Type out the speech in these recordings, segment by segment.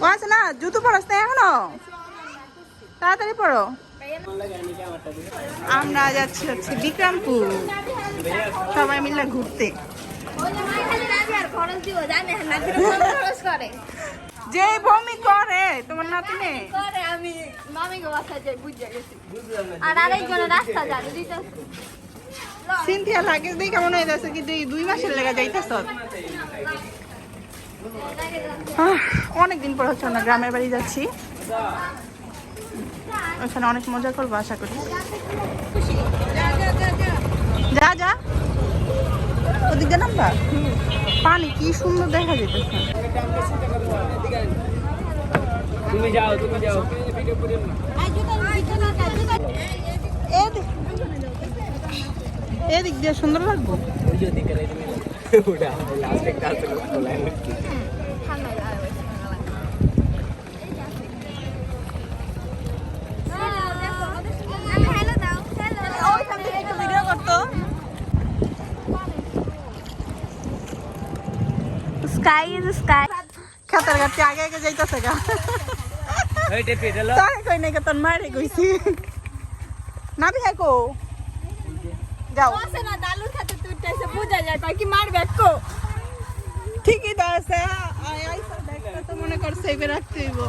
ও আছে না জুতো পরস না এখনও? তাড়াতাড়ি পড়ো আমরা যাচ্ছি হচ্ছে বিক্রমপুর। সবাই মিলে ঘুরতে। যে বমি করে তোমার নাতিনে আমি মামিকে বাসায় যাই বুঝে গেছি আর আরেকজনের রাস্তা জানে সিনথিয়া লাগে দেখি কেমন হয়ে যাচ্ছে কি দুই দুই মাসের লেগে যাইতেছ। অনেকদিন পর হচ্ছে আমরা গ্রামের বাড়ি যাচ্ছি। ওখানে অনেক মজা করব আশা করি। যা যা। ওদিক দিয়ে নাম্বা। পানি কি সুন্দর দেখা যেতেছে তুমি যাও তুমি যাও। এদিক দিয়ে সুন্দর লাগবো। ওই যে দিকে রে তুমি ওটা লাস্ট একটা আছে লাইন ভিডিও করতো স্কাই ইজ স্কাই খেতার গাছে আগে আগে যাইতেছে গা ওই টেপে চলো তাই কই নাই তোর মারে কইছি না বিয়া কো যাও না দালু খাতে তুই টাইসে বুঝা যায় তাই কি মারবে কো ঠিকই তো আছে তো মনে কর সেভে রাখতে হইব।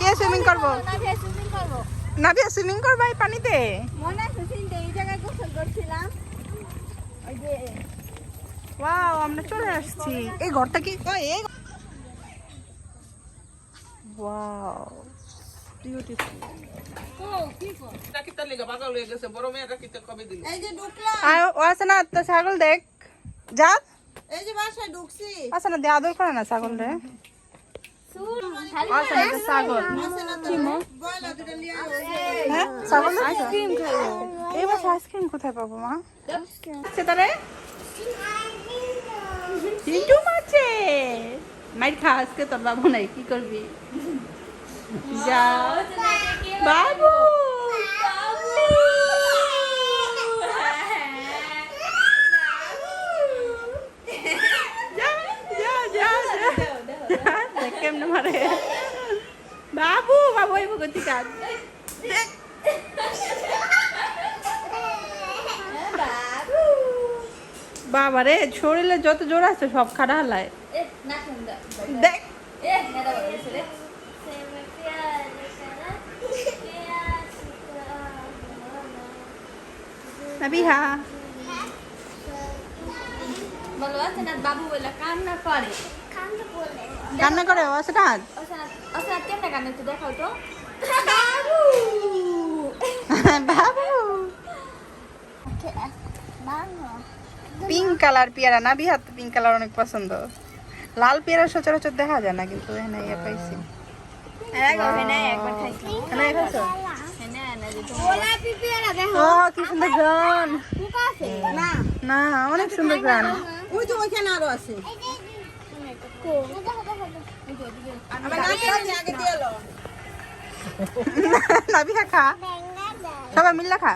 কে সুইমিং করব? না বিয়া সুইমিং করবা এই পানিতে? মনে আছে সিনতে এই জায়গায় গোসল করছিলাম। ওই যে ওয়াও আমরা চলে আসছি। এই ঘরটা কি? এই ওয়াও। ছাগল দেখ যা এই যে বাসায় ঢুকছি আছে না আদর করে না ছাগল রে। হ্যাঁ কোথায় পাবো, মা? আছে তারে চিন্টু মাছে। মাইর খা, আজকে তোর বাবু নাই, কি করবি? যা। বাবু। কেমনে মারে। বাবু বাবু এই ভগতি কাজ দেখ। বাবা রে শরীরে যত জোর আছে সব খাড়া হালায়। দেখ। না কান্না করে। না দেখাও তো। বাবু। পিঙ্ক কালার পেয়ারা নাবিহা তো পিঙ্ক কালার অনেক পছন্দ। লাল পেয়ারা সচরাচর দেখা যায় না কিন্তু এখানে ইয়ে পাইছি। একবার খাইছি। সুন্দর গান। না। না অনেক সুন্দর গান। ওই তো ওইখানে আরও আছে। নাবিহা খা সবাই মিল্লা খা।